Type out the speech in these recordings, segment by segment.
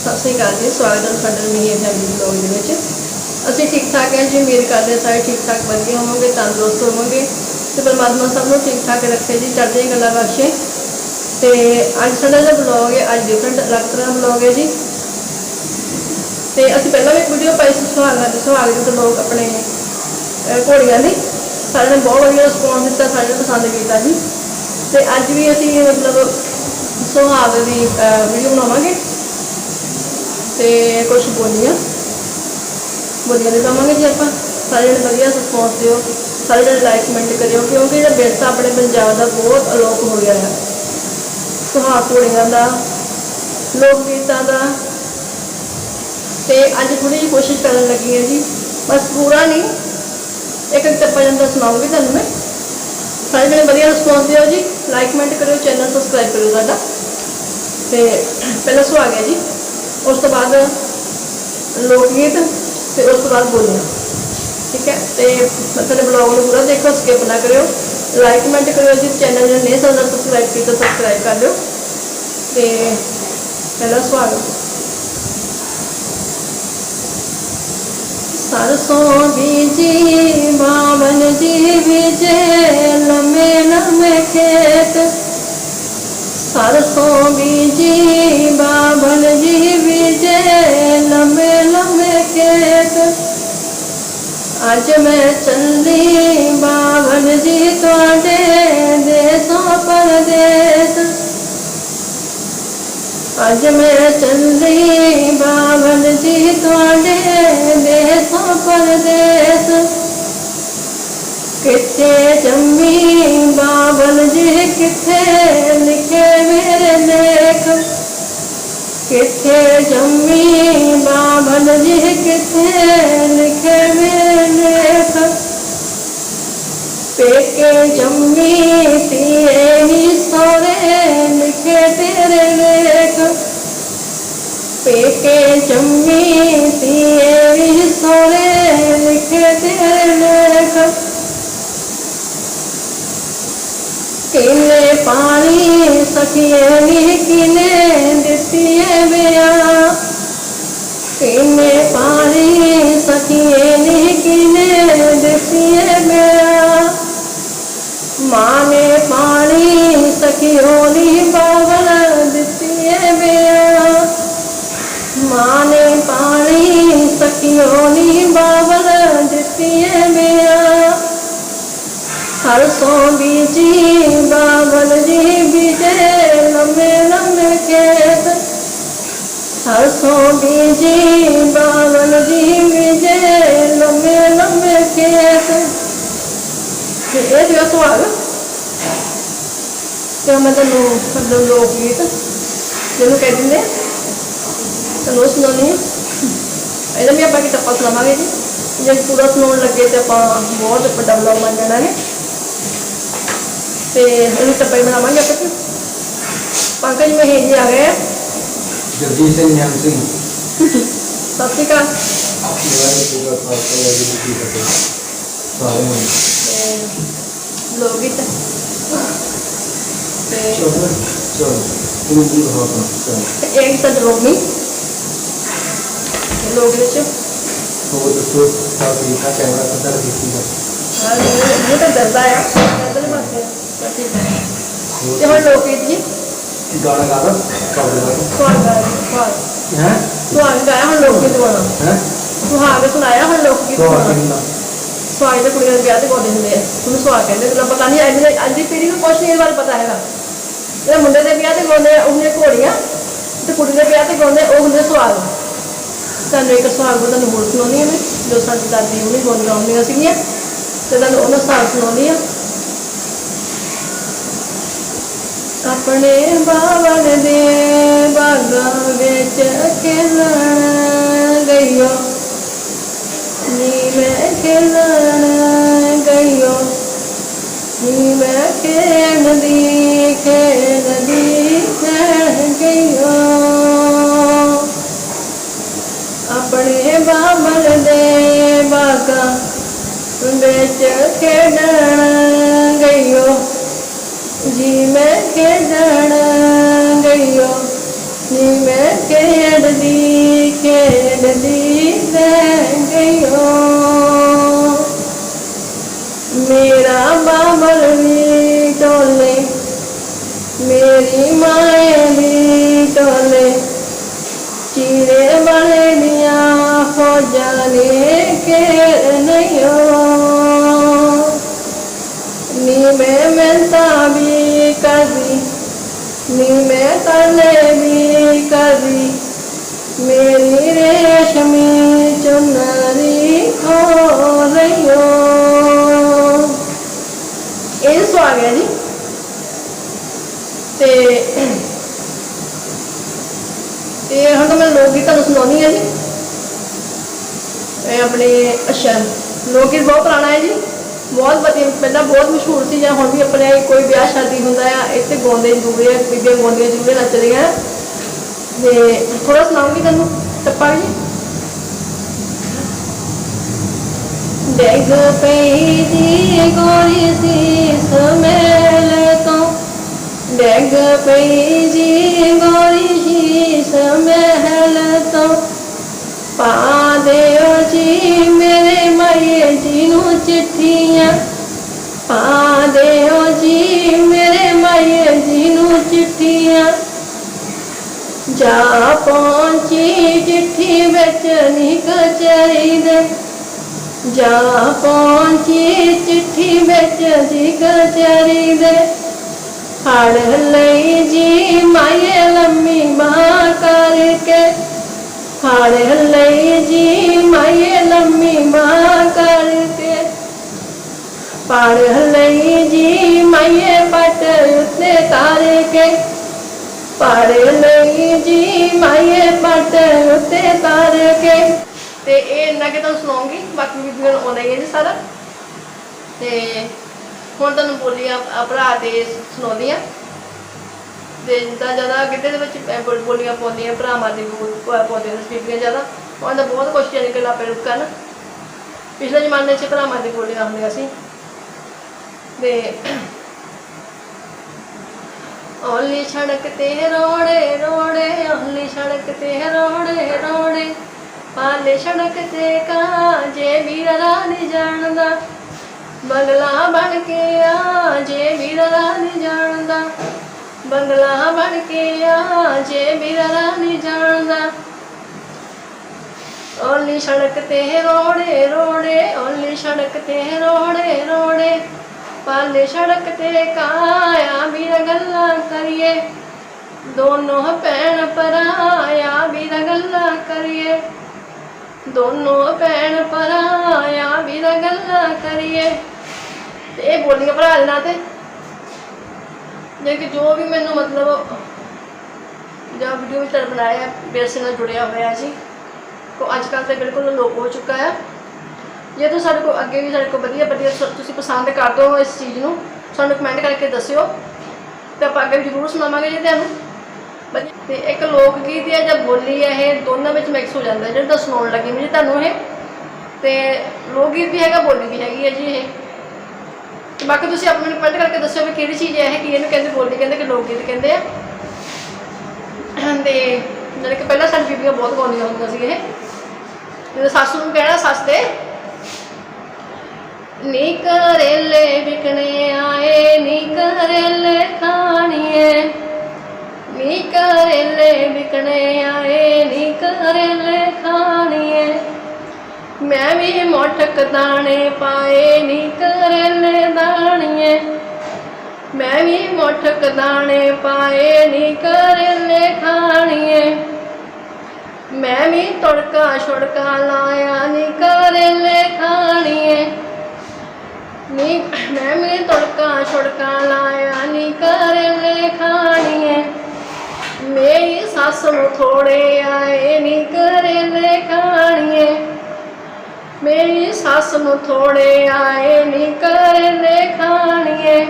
ਸਤਿ ਸ੍ਰੀ ਅਕਾਲ ਜੀ ਸਵਾਗਤ ਹੈ ਤੁਹਾਡਾ ਮੇਰੀ ਫੈਮਿਲੀ ਬਲੌਗ ਦੇ ਵਿੱਚ। ਅਸੀਂ ਠੀਕ ਠਾਕ ਹੈ ਜੀ ਉਮੀਦ ਕਰਦੇ ਹਾਂ ਸਾਰੇ ਠੀਕ ਠਾਕ ਵਧੀਆ ਹੋਵੋਗੇ ਤੰਦਰੁਸਤ ਹੋਵੋਗੇ ਤੇ ਪਰਮਾਤਮਾ ਸਭ ਨੂੰ ਠੀਕ ਠਾਕ ਰੱਖੇ ਜੀ ਚੜ੍ਹਦੀਆਂ ਗੱਲਾਂ ਬਖਸ਼ੇ। ਤੇ ਅੱਜ ਸਾਡਾ ਜਿਹੜਾ ਬਲੌਗ ਹੈ ਅੱਜ ਡਿਫਰੈਂਟ ਅਲੱਗ ਤਰ੍ਹਾਂ ਦਾ ਬਲੌਗ ਹੈ ਜੀ। ਤੇ ਅਸੀਂ ਪਹਿਲਾਂ ਵੀ ਵੀਡੀਓ ਪਾਈ ਸੀ ਸੁਹਾਗਾਂ ਦੇ ਸੁਹਾਗ ਦੇ ਲੋਕ ਆਪਣੇ ਅਹ, ਘੋੜੀਆਂ ਦੀ ਸਾਰਿਆਂ ਨੇ ਬਹੁਤ ਵਧੀਆ ਰਿਸਪੌਂਸ ਦਿੱਤਾ ਸਾਰਿਆਂ ਨੇ ਪਸੰਦ ਕੀਤਾ ਜੀ। ਤੇ ਅੱਜ ਵੀ ਅਸੀਂ ਮਤਲਬ ਸੁਹਾਗ ਦੀ ਵੀਡੀਓ ਬਣਾਵਾਂਗੇ। ਤੇ ਕੁਝ ਬੋਲੀਆਂ। ਬੋਲੀਆਂ ਦੇ ਦਵਾਂਗੇ ਜੀ ਆਪਾਂ। ਸਾਰੇ ਜਣੇ ਵਧੀਆ ਰਿਸਪੌਂਸ ਦਿਓ। ਸਾਰੇ ਜਣੇ ਲਾਈਕ ਕਮੈਂਟ ਕਰਿਓ, ਕਿਉਂਕਿ ਜਿਹੜਾ ਵਿਰਸਾ ਆਪਣੇ ਪੰਜਾਬ ਦਾ ਬਹੁਤ ਅਲੋਪ ਹੋ ਗਿਆ ਹੈ। ਸੁਹਾਗ ਘੋੜੀਆਂ ਦਾ, ਲੋਕ ਗੀਤਾਂ ਦਾ। ਤੇ ਅੱਜ ਥੋੜੀ ਜਿਹੀ ਕੋਸ਼ਿਸ਼ ਕਰਨ ਲੱਗੀ ਹਾਂ ਜੀ। ਬਸ ਪੂਰਾ ਨਹੀਂ, ਇੱਕ ਇੱਕ ਟੱਪਾ ਜਾਂਦਾ ਸੁਣਾਉਂਗੀ ਤੁਹਾਨੂੰ ਮੈਂ। ਸਾਰੇ ਜਣੇ ਵਧੀਆ ਰਿਸਪੌਂਸ ਦਿਓ ਜੀ। ਲਾਈਕ ਕਮੈਂਟ ਕਰਿਓ ਚੈਨਲ ਸਬਸਕ੍ਰਾਈਬ ਕਰਿਓ ਸਾਡਾ। ਤੇ ਪਹਿਲਾਂ ਸੁਹਾਗ ਹੈ ਜੀ। ਉਸ ਤੋਂ ਬਾਅਦ ਲੋਕ ਗੀਤ ਤੇ ਉਸ ਤੋਂ ਬਾਅਦ ਬੋਲਣਾ ਠੀਕ ਹੈ? ਤੇ ਸਾਡੇ ਬਲੌਗ ਨੂੰ ਪੂਰਾ ਦੇਖੋ ਸਕਿਪ ਨਾ ਕਰਿਓ। ਲਾਈਕ ਕਮੈਂਟ ਕਰਿਓ ਜੇ ਚੈਨਲ ਨੂੰ ਨਹੀਂ ਸਾਡਾ ਸਬਸਕ੍ਰਾਈਬ ਕੀਤਾ ਸਬਸਕ੍ਰਾਈਬ ਕਰ ਲਿਓ। ਤੇ ਪਹਿਲਾ ਸਵਾਲ। ਸਰਸੋਂ ਬੀਜੀ ਅੱਜ ਮੈਂ ਚੱਲੀ ਬਾਵਨ ਜੀ ਤੁਹਾਡੇ ਦੇਸੋਂ ਪਰਦੇਸ। ਅੱਜ ਮੈਂ ਚੱਲੀ ਬਾਵਨ ਜੀ ਤੁਹਾਡੇ ਦੇਸੋਂ ਪਰਦੇਸ। ਕਿੱਥੇ ਜੰਮੀ ਬਾਵਨ ਜੀ, ਕਿੱਥੇ ਲਿਖੇ ਮੇਰੇ ਲੇਖ? ਕਿੱਥੇ ਜੰਮੀ ਬਾਵਨ ਜੀ ਕਿੱਥੇ ਲਿਖੇ ਮੇਰੇ ਪੇਕੇ ਜੰਮੀ ਤੀਏ ਹੀ ਸੋਰੇ ਲਿਖੇ ਤੇਰੇ ਲੇਖ। ਪੇਕੇ ਜੰਮੀ ਤੀਏ ਹੀ ਸੋਰੇ ਲਿਖੇ ਤੇਰੇ ਲੇਖ ਕਿਨੇ ਪਾਣੀ ਸਖੀਏ ਨੀ ਕਿਨੇ ਦਿੱਤੀ ਏ ਬਿਆ ਕਿਨੇ ਪਾਣੀ ਸਖੀਏ ਨੀ ਕਿਨੇ ਦਿੱਤੀ ਬਿਆ ਬਾਵਲ ਜੀ ਲੰਮੇ ਲੰਮੇ ਖੇਤ ਸਰਸੋਂ ਬੀਜੀ ਬਾਵਲ ਜੀ ਬੀਜੇ ਲੰਮੇ ਲੰਮੇ ਖੇਤ। ਤੇ ਇਹ ਜਿਹੜਾ ਸੁਹਾਗ ਤੇ ਮੈਂ ਤੁਹਾਨੂੰ ਮਤਲਬ ਲੋਕ ਗੀਤ ਜਿਹਨੂੰ ਕਹਿ ਦਿੰਦੇ ਤੁਹਾਨੂੰ ਉਹ ਸੁਣਾਉਣੀ ਇਹਦਾ ਵੀ ਆਪਾਂ ਕਿਤਾਬਾਂ ਸੁਣਾਵਾਂਗੇ ਜੀ। ਜੇ ਪੂਰਾ ਸੁਣਾਉਣ ਲੱਗੇ ਤੇ ਆਪਾਂ ਬਹੁਤ ਵੱਡਾ ਬਲੌਗ ਬਣ ਜਾਣਾ ਨੇ ਤੇ ਇਹਨੂੰ ਟੱਪਾ ਬਣਾਵਾਂਗੇ ਆਪਾਂ। ਕਿ ਪੰਕਜ ਮਹੇਸ਼ ਜੀ ਆ ਗਏ ਆ। ਜਗਦੀਸ਼ ਸਿੰਘ ਨਿਹੰਗ ਸਿੰਘ। ਸਤਿ ਸ਼੍ਰੀ ਅਕਾਲ। ਪੂਰਾ ਖਾਲਸਾ ਵਾਹਿਗੁਰੂ ਜੀ ਕੀ ਫਤਿਹ। ਸਾਰਿਆਂ ਨੂੰ ਤੇ ਲੋਕ ਗੀਤ ਤੇ ਚਲੋ ਚਲੋ। ਗੁਰੂ ਜੀ ਹੋ ਤਾਂ ਚਲੋ ਇੱਕ ਤਾਂ ਡਰੋਮੀ ਲੋਕ ਵਿੱਚ। ਹੋਰ ਦੱਸੋ ਠੀਕ ਠਾਕ? ਕੈਮਰਾ ਕਿੱਦਾਂ ਦਿੱਤੀ ਹਾਂ ਇਹ ਤਾਂ ਡਰਦਾ ਆ ਡਰਦਾ ਨਹੀਂ ਪਾਸੇ ਠੀਕ ਹੈ ਤੇ ਹੁਣ ਲੋਕ ਗੀਤ ਜੀ। ਗਾਣਾ ਦਾ ਸੁਹਾਗ ਗਾਇਆ ਸੁਹਾਗ ਹੈ? ਸੁਹਾਗ ਗਾਇਆ ਹੁਣ ਲੋਕ ਗੀਤ ਗਾਉਣਾ। ਹੈ? ਸੁਹਾਗ ਸੁਣਾਇਆ ਹੁਣ ਲੋਕ ਗੀਤ ਕਿੰਨਾ? ਸੁਹਾਗ ਦੇ ਕੁੜੀਆਂ ਦੇ ਵਿਆਹ ਤੇ ਗਾਉਂਦੇ ਹੁੰਦੇ ਆ। ਉਹਨੂੰ ਸੁਹਾਗ ਕਹਿੰਦੇ ਤੈਨੂੰ ਪਤਾ ਨਹੀਂ ਅੱਜ ਅੱਜ ਦੀ ਪੀੜ੍ਹੀ ਨੂੰ ਕੁਛ ਨਹੀਂ ਇਹ ਬਾਰੇ ਪਤਾ ਹੈਗਾ। ਜਿਹੜੇ ਮੁੰਡੇ ਦੇ ਵਿਆਹ ਤੇ ਗਾਉਂਦੇ ਆ ਉਹਨੇ ਘੋੜੀਆਂ। ਤੇ ਕੁੜੀ ਦੇ ਵਿਆਹ ਤੇ ਗਾਉਂਦੇ ਉਹ ਹੁੰਦੇ ਸੁਹਾਗ। ਤੁਹਾਨੂੰ ਇੱਕ ਸੁਹਾਗ ਮੈਂ ਤੁਹਾਨੂੰ ਹੋਰ ਸੁਣਾਉਣੀ ਹੈ ਜੋ ਸਾਡੀ ਦਾਦੀ ਉਹਨੇ ਗਾਉਂਦੀਆਂ ਆਉਂਦੀਆਂ ਸੀਗੀਆਂ। ਤੇ ਤੁਹਾਨੂੰ ਉਹਨਾਂ ਸੁਹਾਗ ਸੁਣਾਉਣੀ ਆ ਆਪਣੇ ਬਾਵਨ ਦੇ ਬਾਗਾਂ ਵਿੱਚ ਖੇਲਣ ਗਈਓ। ਨੀ ਮੈਂ ਖੇਲਣ ਗਈਓ। ਨੀ ਮੈਂ ਖੇਡਦੀ ਖੇਡਦੀ ਖੇਡ ਗਈਓ। ਆਪਣੇ ਬਾਬਲ ਦੇ ਬਾਗਾਂ ਵਿੱਚ ਖੇਡਣ ਖੇਡਣ ਗਈਓ। ਨੀ ਮੈਂ ਖੇਡਦੀ ਖੇਡਦੀ ਰਹਿ ਗਈਓ। ਮੇਰਾ ਬਾਬਰ ਵੀ ਟੋਲੇ, ਮੇਰੀ ਮਾਇਆ ਵੀ ਟੋਲੇ। ਚੀਰੇ ਵਾਲੇ ਦੀਆਂ ਫੌਜਾਂ ਨੇ ਕੇ ਨਹੀਂ ਵੀ ਕਰਦੀ ਨੀ ਮੈਂ ਤਰਲੇ ਵੀ ਕਰਦੀ ਮੇਰੀ ਰੇਸ਼ਮੀ ਚੁਨਰੀ ਇਹ ਸੋ ਆ ਗਿਆ ਜੀ। ਤੇ ਤੇ ਹੁਣ ਮੈਂ ਲੋਕ ਗੀਤ ਤੁਹਾਨੂੰ ਸੁਣਾਉਣੀ ਹੈ ਜੀ। ਇਹ ਆਪਣੇ ਅੱਛਾ, ਲੋਕ ਗੀਤ ਬਹੁਤ ਪੁਰਾਣਾ ਹੈ ਜੀ। ਬਹੁਤ ਵਧੀਆ ਪਹਿਲਾਂ ਬਹੁਤ ਮਸ਼ਹੂਰ ਸੀ ਜਾਂ ਹੁਣ ਵੀ ਆਪਣੇ ਕੋਈ ਵਿਆਹ ਸ਼ਾਦੀ ਹੁੰਦਾ ਆ, ਇੱਥੇ ਗਾਉਂਦੇ ਜ਼ਰੂਰ ਆ ਬੀਬੀਆਂ ਗਾਉਂਦੀਆਂ ਜ਼ਰੂਰ ਨੱਚਦੀਆਂ। ਤੇ ਥੋੜਾ ਸੁਣਾਉਂਗੀ ਤੁਹਾਨੂੰ ਟੱਪਾ ਵੀ ਡੈਗ ਪਈ ਦੀ ਗੋਰੀ ਸੀ ਸਮੇਲ ਤੋਂ। ਡੈਗ ਪਈ ਜੀ ਗੋਰੀ ਸੀ ਸਮੇਲ ਤੋਂ। ਪਾ ਦਿਓ ਜੀ ਮੇਰੇ ਮਾਏ ਜੀ ਚਿੱਠੀਆਂ ਪਾ ਦਿਓ ਜੀ ਮੇਰੇ ਮਾਏ ਜੀ ਨੂੰ ਚਿੱਠੀਆਂ। ਜਾ ਪਹੁੰਚੀ ਚਿੱਠੀ ਵਿੱਚ ਨਿਕ ਦੇ ਜਾ ਪਹੁੰਚੀ ਚਿੱਠੀ ਵਿੱਚ ਨਿਕ ਦੇ ਹੜ ਲਈ ਜੀ ਮਾਏ ਲੰਮੀ ਮਾਂ ਕਰਕੇ। ਹੜ ਲਈ ਜੀ ਮਾਏ ਲੰਮੀ ਮਾਂ ਕਰਕੇ। ਪੜ ਲਈ ਜੀ ਮਾਏ ਪਟ ਉੱਤੇ ਤਾਰੇ ਕੇ। ਪੜ ਲਈ ਜੀ ਮਾਏ ਪਟ ਉੱਤੇ ਤਾਰੇ ਕੇ। ਤੇ ਇਹ ਇੰਨਾ ਕਿ ਤੁਹਾਨੂੰ ਸੁਣਾਉਂਗੀ, ਬਾਕੀ ਬੀਬੀਆਂ ਨੂੰ ਆਉਂਦਾ ਹੀ ਹੈ ਜੀ ਸਾਰਾ। ਤੇ ਹੁਣ ਤੁਹਾਨੂੰ ਬੋਲੀਆਂ ਭਰਾ ਤੇ ਸੁਣਾਉਂਦੀਆਂ ਤੇ ਜਿੱਦਾਂ ਜ਼ਿਆਦਾ ਗਿੱਧੇ ਦੇ ਵਿੱਚ ਬੋਲੀਆਂ ਪਾਉਂਦੀਆਂ, ਭਰਾਵਾਂ ਦੀ ਬੋਲ ਪਾ- ਨੇ ਬੀਬੀਆਂ ਜ਼ਿਆਦਾ। ਉਹਨਾਂ ਦਾ ਬਹੁਤ ਕੁਛ ਜਾਣੀ ਕਿ ਲਾਪੇ ਰੁਕ ਕਰਨ। ਪਿਛਲੇ ਜ਼ਮਾਨੇ 'ਚ ਭਰਾਵਾਂ ਦੀ ਬੋਲੀਆਂ ਹੁੰਦੀਆਂ ਸੀ। ਤੇ ਓਲੀ ਸੜਕ ਤੇ ਰੋੜੇ ਰੋੜੇ, ਓਲੀ ਸੜਕ ਤੇ ਰੋੜੇ ਰੋੜੇ। ਪਾਲੇ ਸੜਕ ਤੇ ਕਾਜੇ ਵੀਰਾ ਨਹੀਂ ਜਾਣਦਾ। ਬੰਗਲਾ ਬਣ ਕੇ ਆ, ਜੇ ਵੀਰਾ ਨਹੀਂ ਜਾਣਦਾ। ਬੰਗਲਾ ਬਣ ਕੇ ਆ, ਜੇ ਵੀਰਾ ਨਹੀਂ ਜਾਣਦਾ। ਓਲੀ ਸੜਕ ਤੇ ਰੋੜੇ ਰੋੜੇ, ਓਲੀ ਸੜਕ ਤੇ ਰੋੜੇ ਰੋੜੇ। ਪਾਲੇ ਸੜਕ ਤੇ ਕਾਇਆ, ਵੀਰ ਗੱਲਾਂ ਕਰੀਏ। ਦੋਨੋਂ ਭੈਣ ਭਰਾਇਆ, ਵੀਰ ਗੱਲਾਂ ਕਰੀਏ। ਦੋਨੋਂ ਭੈਣ ਭਰਾਇਆ, ਵੀਰ ਗੱਲਾਂ ਕਰੀਏ। ਤੇ ਇਹ ਬੋਲੀਆਂ ਭਰਾ ਦੇ ਨਾਂ ਤੇ। ਜੇ ਕਿ ਜੋ ਵੀ ਮੈਨੂੰ ਮਤਲਬ ਜਾਂ ਵੀਡੀਓ ਵਿੱਚ ਬਣਾਇਆ ਵਿਰਸੇ ਨਾਲ ਜੁੜਿਆ ਹੋਇਆ ਜੀ। ਕੋ ਅੱਜ ਕੱਲ ਤੇ ਬਿਲਕੁਲ ਲੋਪ ਹੋ ਚੁੱਕਾ ਹੈ ਜੇ ਤੁਸੀਂ ਸਾਡੇ ਕੋਲ ਅੱਗੇ ਵੀ ਸਾਡੇ ਕੋਲ ਵਧੀਆ ਵਧੀਆ ਸ- ਤੁਸੀਂ ਪਸੰਦ ਕਰਦੇ ਹੋ ਇਸ ਚੀਜ਼ ਨੂੰ ਸਾਨੂੰ ਕਮੈਂਟ ਕਰਕੇ ਦੱਸਿਓ ਤੇ ਆਪਾਂ ਅੱਗੇ ਵੀ ਜ਼ਰੂਰ ਸੁਣਾਵਾਂਗੇ ਜੀ ਤੁਹਾਨੂੰ। ਵਧੀਆ- ਤੇ ਇੱਕ ਲੋਕ ਗੀਤ ਹੈ ਜਾਂ ਬੋਲੀ ਹੈ ਇਹ ਦੋਨਾਂ ਵਿੱਚ ਮਿਕਸ ਹੋ ਜਾਂਦਾ ਹੈ, ਜਿਹੜਾ ਤਾਂ ਸੁਣਾਉਣ ਲੱਗੀ ਮੈਂ ਜੀ ਤੁਹਾਨੂੰ ਇਹ। ਤੇ ਲੋਕ ਗੀਤ ਵੀ ਹੈਗਾ ਬੋਲੀ ਵੀ ਹੈਗੀ ਹੈ ਜੀ ਇਹ। ਤੇ ਬਾਕੀ ਤੁਸੀਂ ਆਪਣੇ ਮੈਨੂੰ ਕਮੈਂਟ ਕਰਕੇ ਦੱਸਿਓ ਵੀ ਕਿਹੜੀ ਚੀਜ਼ ਹੈ ਇਹ ਕੀ ਇਹਨੂੰ ਕਹਿੰਦੇ ਬੋਲੀ ਕਹਿੰਦੇ ਕਿ ਲੋਕ ਗੀਤ ਕਹਿੰਦੇ ਆ। ਤੇ ਜਿਹੜੇ ਕਿ ਪਹਿਲਾਂ ਸਾਡੀ ਬੀਬੀਆਂ ਬਹੁਤ ਗਾਉਂਦੀਆਂ ਹੁੰਦੀਆਂ ਸੀ ਇਹ। ਜਦੋਂ ਸੱਸ ਨੂੰ ਕਹਿਣਾ ਸੱਸ ਦੇ ਨੀ ਕਰੇਲੇ ਵਿਕਣੇ ਆਏ, ਨੀ ਕਰੇਲੇ ਖਾਣੀਏ। ਨੀ ਕਰੇਲੇ ਵਿਕਣੇ ਆਏ, ਨੀ ਕਰੇਲੇ ਖਾਣੀਏ। ਮੈਂ ਵੀ ਮੋਟਕ ਦਾਣੇ ਪਾਏ, ਨੀ ਕਰੇਲੇ ਦਾਣੀਏ। ਮੈਂ ਵੀ ਮੋਟਕ ਦਾਣੇ ਪਾਏ, ਨੀ ਕਰੇਲੇ ਖਾਣੀਏ। ਮੈਂ ਵੀ ਤੜਕਾ ਛੜਕਾ ਲਾਇਆ, ਨੀ ਕਰੇਲੇ ਖਾਣੀਏ। ਨੀ ਮੈਂ ਵੀ ਤੜਕਾ ਛੜਕਾ ਲਾਇਆ ਨੀ ਕਰੇਲੇ ਖਾਣੀਏ। ਮੇਰੀ ਸੱਸ ਨੂੰ ਥੋੜੇ ਆਏ ਨੀ ਕਰੇਲੇ ਖਾਣੀਏ। ਮੇਰੀ ਸੱਸ ਨੂੰ ਥੋੜੇ ਆਏ ਨੀ ਕਰੇਲੇ ਖਾਣੀਏ।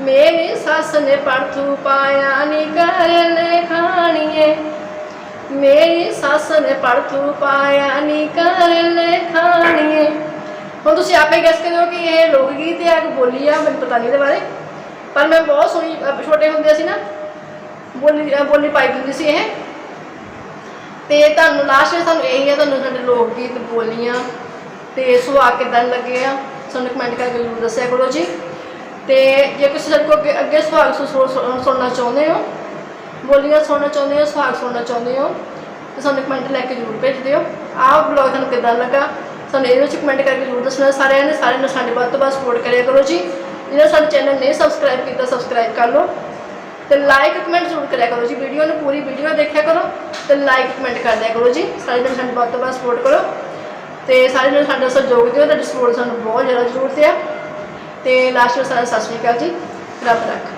ਮੇਰੀ ਸੱਸ ਨੇ ਪਰਥੂ ਪਾਇਆ ਨੀ ਕਰੇਲੇ ਖਾਣੀਏ। ਮੇਰੀ ਸੱਸ ਨੇ ਪਰਥੂ ਪਾਇਆ ਨੀ ਕਰੇਲੇ ਖਾਣੀਏ। ਹੁਣ ਤੁਸੀਂ ਆਪੇ ਗੈਸ ਕਰਿਓ ਕਿ ਇਹ ਲੋਕ ਗੀਤ ਹੈ ਕਿ ਬੋਲੀ ਆ, ਮੈਨੂੰ ਪਤਾ ਨਹੀਂ ਇਹਦੇ ਬਾਰੇ। ਪਰ ਮੈਂ ਬਹੁਤ ਸੁਣੀ ਅਹ, ਛੋਟੇ ਹੁੰਦੇ ਸੀ ਨਾ, ਬੋਲੀ, ਅਹ, ਬੋਲੀ ਪਾਈ ਹੁੰਦੀ ਸੀ ਇਹ। ਤੇ ਤੁਹਾਨੂੰ ਲਾਸਟ ਵਿੱਚ ਤੁਹਾਨੂੰ ਇਹੀ ਹੈ ਤੁਹਾਨੂੰ ਸਾਡੇ ਲੋਕ ਗੀਤ ਬੋਲੀਆਂ, ਤੇ ਸੁਭਾਅ ਕਿਦਾਂ ਲੱਗੇ ਆ, ਸਾਨੂੰ ਕਮੈਂਟ ਕਰਕੇ ਜ਼ਰੂਰ ਦੱਸਿਆ ਕਰੋ ਜੀ। ਤੇ ਜੇ ਤੁਸੀਂ ਸਾਡੇ ਕੋਲ ਅੱਗੇ ਅੱਗੇ ਸੁਹਾਗ ਸੁ- ਸੁ- ਸੁ- ਸੁਣਨਾ ਚਾਹੁੰਦੇ ਹੋ, ਬੋਲੀਆਂ ਸੁਣਨਾ ਚਾਹੁੰਦੇ ਹੋ ਸੁਹਾਗ ਸੁਣਨਾ ਚਾਹੁੰਦੇ ਹੋ, ਤਾਂ ਸਾਨੂੰ ਕਮੈਂਟ ਲੈ ਕੇ ਜ਼ਰੂਰ ਭੇਜ ਦਿਓ। ਆਹ ਵਲੌਗ ਤੁਹਾਨੂੰ ਕਿੱਦਾਂ ਲੱਗਾ? ਸਾਨੂੰ ਇਹਦੇ ਵਿੱਚ ਕਮੈਂਟ ਕਰਕੇ ਜ਼ਰੂਰ ਦੱਸਣਾ। ਸਾਰਿਆਂ ਨੇ ਸਾਰਿਆਂ ਨੂੰ ਸਾਡੇ ਵੱਧ ਤੋਂ ਵੱਧ ਸਪੋਰਟ ਕਰਿਆ ਕਰੋ ਜੀ। ਜਿਹਨਾਂ ਸਾਡੇ ਚੈਨਲ ਨੇ ਸਬਸਕ੍ਰਾਈਬ ਕੀਤਾ ਸਬਸਕ੍ਰਾਈਬ ਕਰ ਲਓ। ਤੇ ਲਾਈਕ ਕਮੈਂਟ ਜ਼ਰੂਰ ਕਰਿਆ ਕਰੋ ਜੀ। ਵੀਡੀਓ ਨੂੰ ਪੂਰੀ ਵੀਡੀਓ ਦੇਖਿਆ ਕਰੋ ਤੇ ਲਾਈਕ ਕਮੈਂਟ ਕਰ ਦਿਆ ਕਰੋ ਜੀ। ਸਾਰੇ ਜਣੇ ਸਾਡੇ ਵੱਧ ਤੋਂ ਵੱਧ ਸਪੋਰਟ ਕਰੋ। ਤੇ ਸਾਰੇ ਜਣੇ ਸਾਡਾ ਸਹਿਯੋਗ ਦਿਓ। ਤੁਹਾਡੀ ਸਪੋਰਟ ਸਾਨੂੰ ਬਹੁਤ ਜ਼ਿਆਦਾ ਜ਼ਰੂਰਤ ਹੈ ਤੇ ਲਾਸਟ ਵਿੱਚ ਸਾਰਿਆਂ ਨੂੰ ਸਤਿ ਸ਼੍ਰੀ ਅਕਾਲ ਜੀ। ਰੱਬ ਰੱਖ।